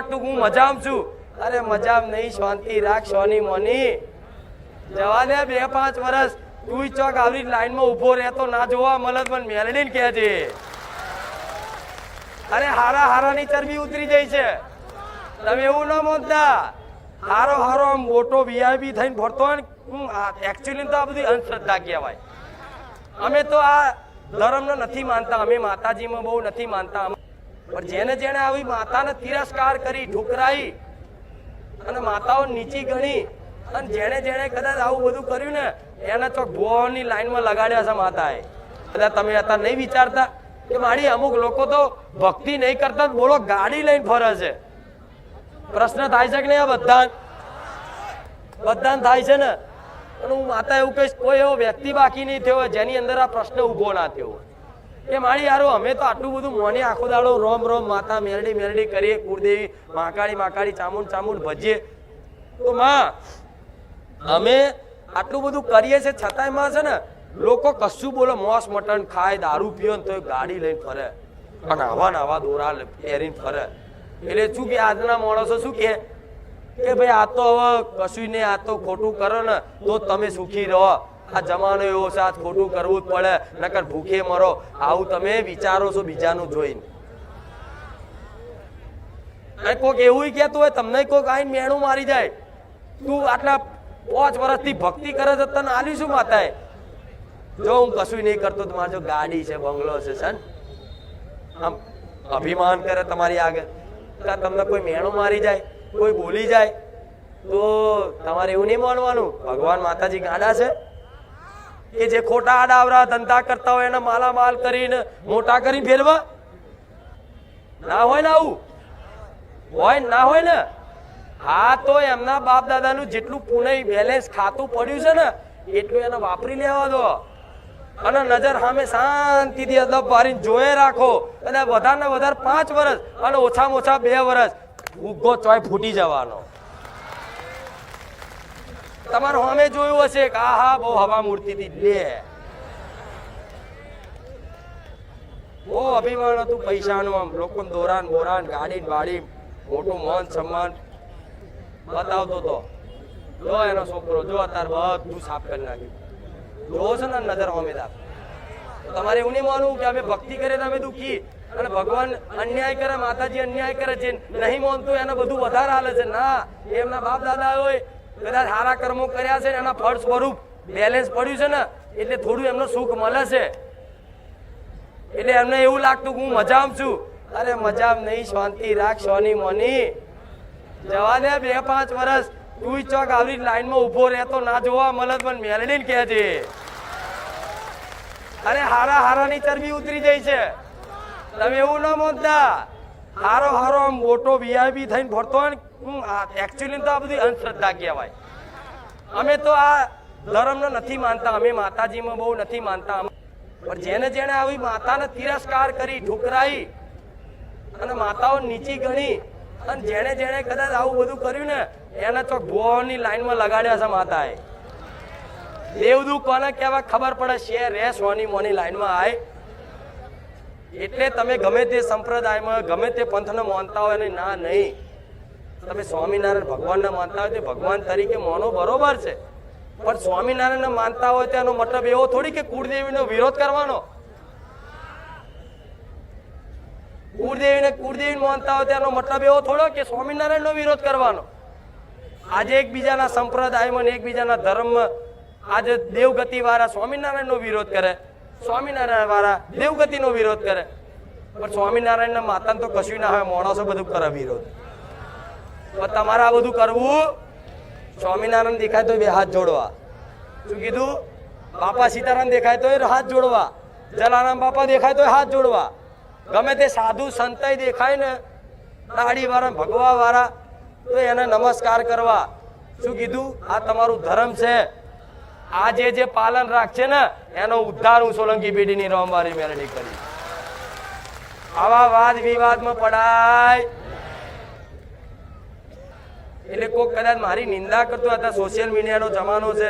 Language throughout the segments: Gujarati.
લાગતું હું મજામ છું. અરે મજામ નહીં, શાંતિ રાખ, સોની મોની. જવા દે બે પાંચ વર્ષ તું ચોક આવી લાઈનમાં ઊભો રહેતો ના જોવા મળત, પણ મેલડીને કહેજે. અરે હારા હારાની ચરબી ઉતરી જાય છે. તમે એવું ન મોનતા. હારો હારો આમ મોટો વીઆઈપી થઈને ફરતો હોય ને એકચ્યુઅલી તો આ બધી અંધશ્રદ્ધા કહેવાય. અમે તો આ ધર્મને નથી માનતા, અમે માતાજીમાં બહુ નથી માનતા. પણ જેને જેને આવી માતાને તિરસ્કાર કરી, ઠુકરાઈ અને માતાઓ નીચી ગણી અને જેણે જેણે કદાચ આવું બધું કર્યું ને, એને તો ભોવાની લાઈનમાં લગાડ્યા છે માતાએ. કદાચ તમે અત્યારે નહીં વિચારતા કે મારી અમુક લોકો તો ભક્તિ નહીં કરતા બોલો ગાડી લઈને ફરે છે. પ્રશ્ન થાય છે કે નહીં આ બધા બધા થાય છે ને? અને હું માતા એવું કહીશ, કોઈ એવો વ્યક્તિ બાકી નહીં થયો જેની અંદર આ પ્રશ્ન ઊભો ના થયો કે મારી યારો, અમે તો આટલું બધું મોને આખો દાડો રોમ રોમ માતા મેરડી મેરડી કરીએ, કુળદેવી માકાળી માકાળી ચામુંડ ચામુંડ ભજીએ. તો માં, અમે આટલું બધું કરીએ છે છતાંયમાં છે ને, લોકો કશું બોલે, મોસ મટન ખાય, દારૂ પીઓ ને તો ગાડી લઈને ફરે. અને આવા આવા દોરા પહેરીને ફરે. એટલે શું કે આજના માણસો શું કે કે ભાઈ આ તો હવે કશું નહીં, આ તો ખોટું કરો ને, તો તમે સુખી રહો. આ જમાનો એવો છે આ ખોટું કરવું જ પડે, નકર ભૂખે મરો. આવું તમે વિચારો છો બીજાનું જોઈને. કોક એવું કહેતું હોય, તમને કોક આઈને મેણું મારી જાય. તું આટલા પાંચ વર્ષથી ભક્તિ કરે છે તને આલી શું માતાએ? જો હું કશું નહીં કરતો, તો મારે જો ગાડી છે, બંગલો છે સન આમ અભિમાન કરે તમારી આગળ. તમને કોઈ મેણું મારી જાય, કોઈ બોલી જાય, તો તમારે એવું નહીં માનવાનું. ભગવાન માતાજી ગાડા છે. કે જે ખોટા આડાવરા ધંધા કરતા હોય એને માલા માલ કરીને મોટા કરી ફેરવા. ના હોય ને આવું? હોય ના હોય ને? હા, તો એમના બાપ દાદાનું જેટલું પુનઃ બેલેન્સ ખાતું પડ્યું છે ને, એટલું એને વાપરી લેવા દો. અને નજર સામે શાંતિથી અદબ વારીને જોયે રાખો. અને વધારે ને વધારે પાંચ વર્ષ અને ઓછામાં ઓછા બે વર્ષ ઉગો ચોય ફૂટી જવાનો. તમારે અમે જોયું હશે કે આ હા બહુ હવા મૂર્તિ થી લે બહુ અભિમાન હતું પૈસાનું આમ. લોકો દોરાન બોરાન ગાડી બાડી મોટું મન સન્માન. બતાવતો તો. જો એનો છોકરો, જો અત્યારે બધું સાફ કરી નાખ્યું. જો છે ને નજર હોમેદાર તમારે એવું નહીં માનવું કે અમે ભક્તિ કરે તો અમે દુઃખી. અને ભગવાન અન્યાય કરે, માતાજી અન્યાય કરે છે. નહીં માનતું, એને બધું વધારે હાલે છે. ના, એમના બાપ દાદા હોય કદાચ સારા કર્મો કર્યા છે ને એના ફળ સ્વરૂપ બેલેન્સ પડ્યું છે ને, એટલે થોડું એમનો સુખ મળે છે. એટલે એમને એવું લાગતું કે હું મજામાં છું. અરે મજા નહીં, શાંતિ રાખ, સોની મોની. જવા દે બે પાંચ વર્ષ તું ચોક આવી લાઈનમાં ઊભો રહેતો ના જોવા મળે પણ મેલડીને કહેજે અરે હારા હારાની ચરબી ઉતરી જાય છે. તમે એવું ના માનતા. હારો હારો આમ મોટો વીઆઈપી થઈને ફરતો હોય ને એકચ્યુઅલી તો આ બધી અંધશ્રદ્ધા કહેવાય. અમે તો આ ધર્મને નથી માનતા, અમે માતાજીમાં બહુ નથી માનતા. પણ જેને જેને આવી માતાને તિરસ્કાર કરી, ઠુકરાઈ અને માતાઓ નીચી ગણી અને જેણે જેણે કદાચ આવું બધું કર્યું ને, એને તો ભુવાઓની લાઈનમાં લગાડ્યા છે માતાએ. દેવદૂત કોને કહેવાય ખબર પડે છે રે સોની મોની લાઈનમાં આય. એટલે તમે ગમે તે સંપ્રદાયમાં, ગમે તે પંથને માનતા હોય ને, ના, નહીં. તમે સ્વામિનારાયણ ભગવાનના માનતા હોય તો ભગવાન તરીકે મોનો બરોબર છે. પણ સ્વામિનારાયણને માનતા હોય તેનો મતલબ એવો થોડી કે કુળદેવીનો વિરોધ કરવાનો. કુળદેવીને કુળદેવી માનતા હોય તેનો મતલબ એવો થોડો કે સ્વામિનારાયણનો વિરોધ કરવાનો. આજે એકબીજાના સંપ્રદાયમાં ને એકબીજાના ધર્મમાં આજે દેવગતિ વાળા સ્વામિનારાયણનો વિરોધ કરે. સ્વામિનારાયણ વાળા દેવગતિનો વિરોધ કરે. પણ સ્વામિનારાયણના માતાને તો કશું ના હોય, માણસો બધું કરે વિરોધ. તમારે આ બધું કરવું, સ્વામિનારાયણ દેખાય તો બે હાથ જોડવા. શું કીધું? બાપા સીતારામ દેખાય તો હાથ જોડવા. જલારામ બાપા દેખાય તો હાથ જોડવા. ગમે તે સાધુ સંતાઈ દેખાય ને દાઢી વાળા ભગવા વાળા તો એને નમસ્કાર કરવા. શું કીધું? આ તમારું ધર્મ છે. આ જે જે પાલન રાખશે ને, એનો ઉદ્ધાર હું સોલંકી પેઢીની રોમવારી મેળવી કરી. આવા વાદ વિવાદમાં પડાય. એટલે કોઈક કદાચ મારી નિંદા કરતો હતા સોશિયલ મીડિયાનો જમાનો છે,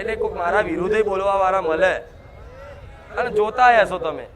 એટલે કોઈક મારા વિરુદ્ધે બોલવા વાળા મળે. અને જોતા હશો તમે.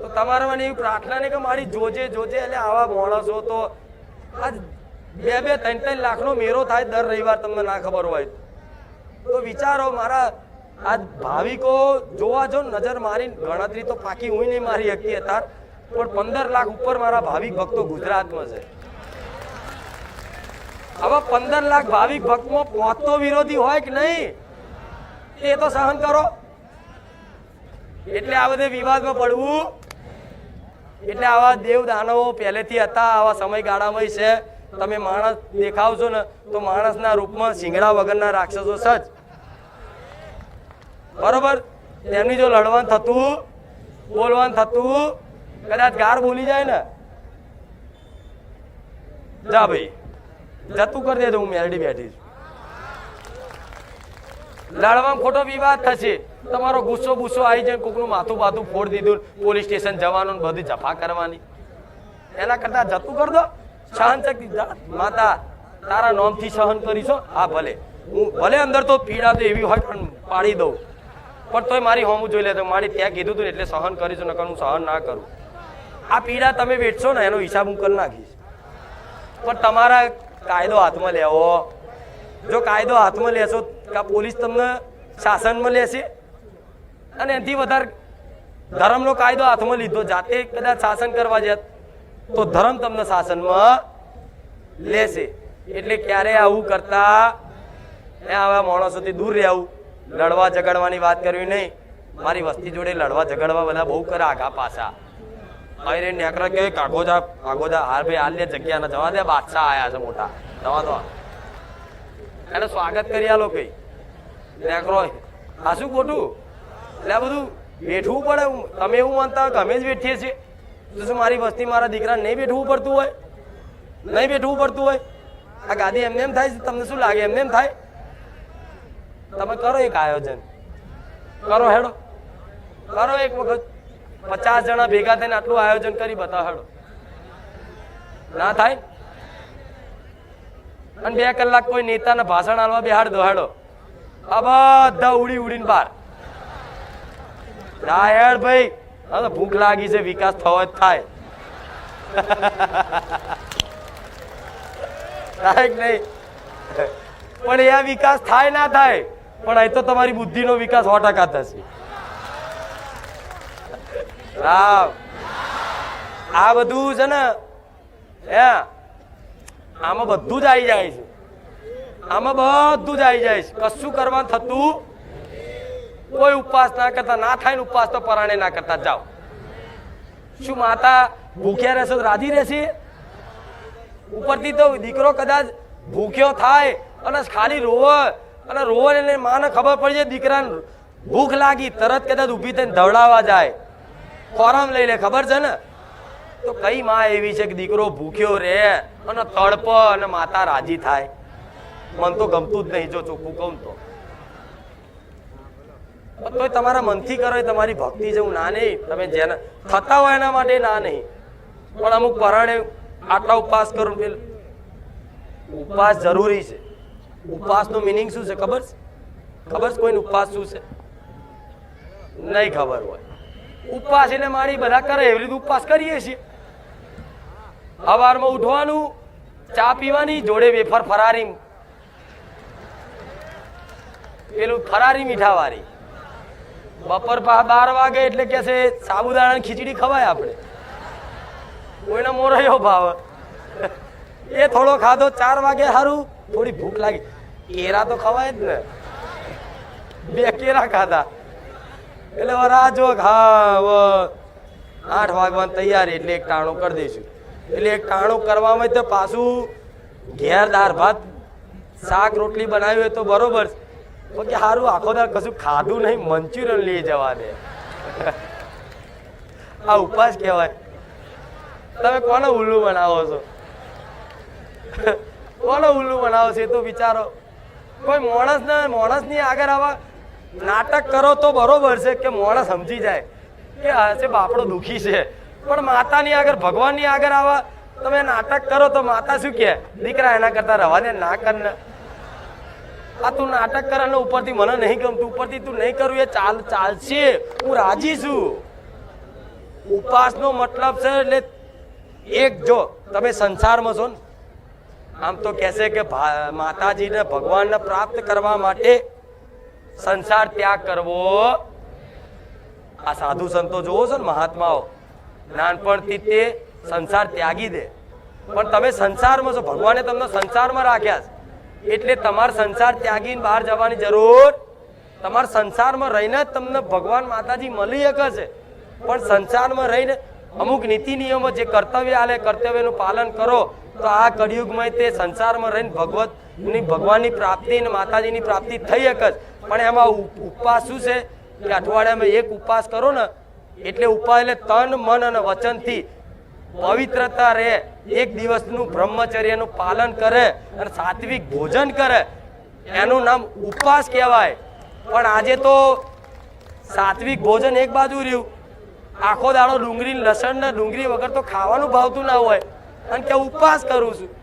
તો તમારે મને એવી પ્રાર્થના નહીં કે મારી જોજે જોજે, એટલે આવા માણસો તો આ બે બે, ત્રણ ત્રણ લાખનો મેરો થાય દર રવિવાર તમને ના ખબર હોય તો. વિચારો મારા આ ભાવિકો જોવા જો નજર મારી ગણતરી તો પાકી હું નહીં મારી શકતી અત્યાર પણ પંદર લાખ ઉપર મારા ભાવિક ભક્તો ગુજરાતમાં છે. હવે પંદર લાખ ભાવિક ભક્તમાં પહોંચતો વિરોધી હોય કે નહીં, એ તો સહન કરો. એટલે આ બધે વિવાદમાં પડવું. એટલે આવા દેવ દાનવો પહેલેથી હતા, આવા સમયગાળામાં છે. તમે માણસ દેખાવશો ને, તો માણસના રૂપમાં સિંગડા વગરના રાક્ષસો સજ બરોબર? તેમની જો લડવાનું થતું, બોલવાનું થતું, કદાચ ગાર બોલી જાય ને. જા ભાઈ. જતું કરી દેજો હું મેરડી બેઠી છું. લડવામાં ખોટો વિવાદ થશે. તમારો ગુસ્સો ગુસ્સો આવી જાય કોકનું માથું બાથું ફોડ દીધું, પોલીસ સ્ટેશન જવાનું બધી જફા કરવાની. એના કરતા જતું કર દો. સહન શક્તિ માતા, તારા નોમથી સહન કરીશો? હા, ભલે. હું ભલે અંદર તો પીડા તો એવી હોય પણ પાડી દઉં. પણ તોય મારી હોમું જોઈ લે તો મારી ત્યાં કીધું હતું એટલે સહન કરીશું, નકર હું સહન ના કરું. આ પીડા તમે વેઠશો ને, એનો હિસાબ હું કરી નાખીશ. પણ તમારા કાયદો હાથમાં લેવો. જો કાયદો હાથમાં લેશો કે પોલીસ તમને શાસનમાં લેશે. અને એનાથી વધારે ધર્મનો કાયદો હાથમાં લીધો, જાતે કદાચ શાસન કરવા જાત, તો ધર્મ તમને શાસનમાં લેશે. એટલે ક્યારે આવું કરતા? આવા માણસોથી દૂર રહેવું. લડવા ઝઘડવાની વાત કરવી નહીં. મારી વસ્તી જોડે લડવા ઝઘડવા બધા બહુ કરે આગા પાછા. અરે નેકરા કે કાગોજા કાગોજા હાર ભાઈ, હાલ લે જગ્યા જવા દે, બાદશાહ આયા છે મોટા. જવા દો. એને સ્વાગત કરી આલો કઈ નેકરો આ શું ખોટું? એટલે આ બધું બેઠવું પડે તમે એવું માનતા કે અમે જ બેઠીએ છીએ. શું મારી વસ્તી મારા દીકરા નહીં બેઠવું પડતું હોય? નહીં બેઠવું પડતું હોય? આ ગાદી એમને એમ થાય તમને શું લાગે? એમને એમ થાય? તમે કરો એક આયોજન. કરો હેડો. કરો એક વખત. પચાસ જણા ભેગા થઈને આટલું આયોજન કરી બતાડો ના થાય? અને બે કલાક કોઈ નેતાને ભાષણ આલવા બેહાડ દોહાડો આ બધા ઉડી ઉડીને બહાર. હેડ ભાઈ, હા તો ભૂખ લાગી છે, વિકાસ થવો જ થાય. થાય નહીં? પણ એ વિકાસ થાય ના થાય? પણ અહીં તો તમારી બુદ્ધિનો વિકાસ સો ટકા થશે. રામ. આ બધું છે ને, હે, આમાં બધું જ આવી જાય છે. આમાં બધું જ આવી જાય છે. કશું કરવાનું થતું કોઈ ઉપવાસ ના કરતા, ના થાય ને ઉપવાસ તો પરાણે ના કરતા. જાઓ. શું માતા ભૂખ્યા રહેશે તો રાજી રહેશે? ઉપરથી તો દીકરો કદાચ ભૂખ્યો થાય અને ખાલી રોવે, અને રોવે એને માને ખબર પડી જાય, દીકરાને ભૂખ લાગી, તરત કદાચ ઊભી થઈને ધવડાવવા જાય. ખોરામ લઈ લે, ખબર છે ને? તો કઈ માં એવી છે કે દીકરો ભૂખ્યો રહે અને તડપ અને માતા રાજી થાય? મન તો ગમતું જ નહીં, જો ચોખ્ખું કહું તો. તોય તમારા મનથી કરો તમારી ભક્તિ જેવું ના નહીં. તમે જેને થતા હોય એના માટે ના નહીં. પણ અમુક પરાણે આટલા ઉપવાસ કરું પેલું ઉપવાસ જરૂરી છે. ઉપવાસનો મિનિંગ શું છે ખબર છે? ખબર છે કોઈને ઉપવાસ શું છે? નહીં ખબર હોય. ઉપવાસ એને મારી બધા કરે, એવી રીતે ઉપવાસ કરીએ છીએ. સવારમાં ઉઠવાનું, ચા પીવાની, જોડે વેફર ફરારી. પેલું ફરારી મીઠાવાળી. બપોર બાર વાગે એટલે કે છે સાબુદાણાની ખીચડી ખવાય આપણે. કોઈને મોરયો ભાવ. એ થોડો ખાધો, ચાર વાગે સારું થોડી ભૂખ લાગી. કેરા તો ખવાય જ ને. બે કેરા ખાધા. એટલે રાહ જો હા આઠ વાગવાની તૈયારી એટલે એક ટાણું કરી દઈશું. એટલે એક ટાણું કરવામાં તો પાછું ઘેર દાળ ભાત, શાક, રોટલી બનાવી હોય તો બરોબર. પણ કે સારું આખો દાળ કશું ખાધું નહીં, મંચુરિયન લઈ જવા દે આ ઉપવાસ કહેવાય. તમે કોને ઉલ્લું બનાવો છો? કોને ઉલ્લું બનાવો છો એ તો વિચારો. કોઈ માણસને, માણસની આગળ આવા નાટક કરો તો બરોબર છે કે મોડા સમજી જાય કે છે બાપડો દુખી છે. પણ માતાની આગળ, ભગવાનની આગળ આવા તમે નાટક કરો તો માતા શું કહે? દીકરા, એના કરતા રવા દે ના. કરને આ તું નાટક કરે ને ઉપરથી મને નહીં ગમતું, ઉપરથી તું નહીં કરું એ ચાલ ચાલશે હું રાજી છું. ઉપવાસનો મતલબ છે એટલે એક જો તમે સંસારમાં છો ને, આમ તો કહેશે કે માતાજીને ભગવાનને પ્રાપ્ત કરવા માટે સંસાર ત્યાગ કરવો. આ સાધુ સંતો જોવો છો ને મહાત્માઓ, નાનપણથી તે સંસાર ત્યાગી દે. પણ તમે સંસારમાં છો, ભગવાને તમને સંસારમાં રાખ્યા છે. એટલે તમારે સંસાર ત્યાગીને બહાર જવાની જરૂર તમારા સંસારમાં રહીને જ તમને ભગવાન માતાજી મળી શકે છે. પણ સંસારમાં રહીને અમુક નીતિ નિયમો જે કર્તવ્ય આલે, કર્તવ્યનું પાલન કરો, તો આ કળિયુગમાં તે સંસારમાં રહીને ભગવતની ભગવાનની પ્રાપ્તિ અને માતાજીની પ્રાપ્તિ થઈ શકે પણ એમાં ઉપવાસ શું છે? કે અઠવાડિયામાં એક ઉપવાસ કરો ને, એટલે ઉપવાસ એટલે તન, મન અને વચનથી પવિત્રતા રહે, એક દિવસનું બ્રહ્મચર્યનું પાલન કરે અને સાત્વિક ભોજન કરે. એનું નામ ઉપવાસ કહેવાય. પણ આજે તો સાત્વિક ભોજન એક બાજુ રહ્યું. આખો દાડો ડુંગળી લસણ ને ડુંગળી વગર તો ખાવાનું ભાવતું ના હોય. અને કે ઉપવાસ કરું છું.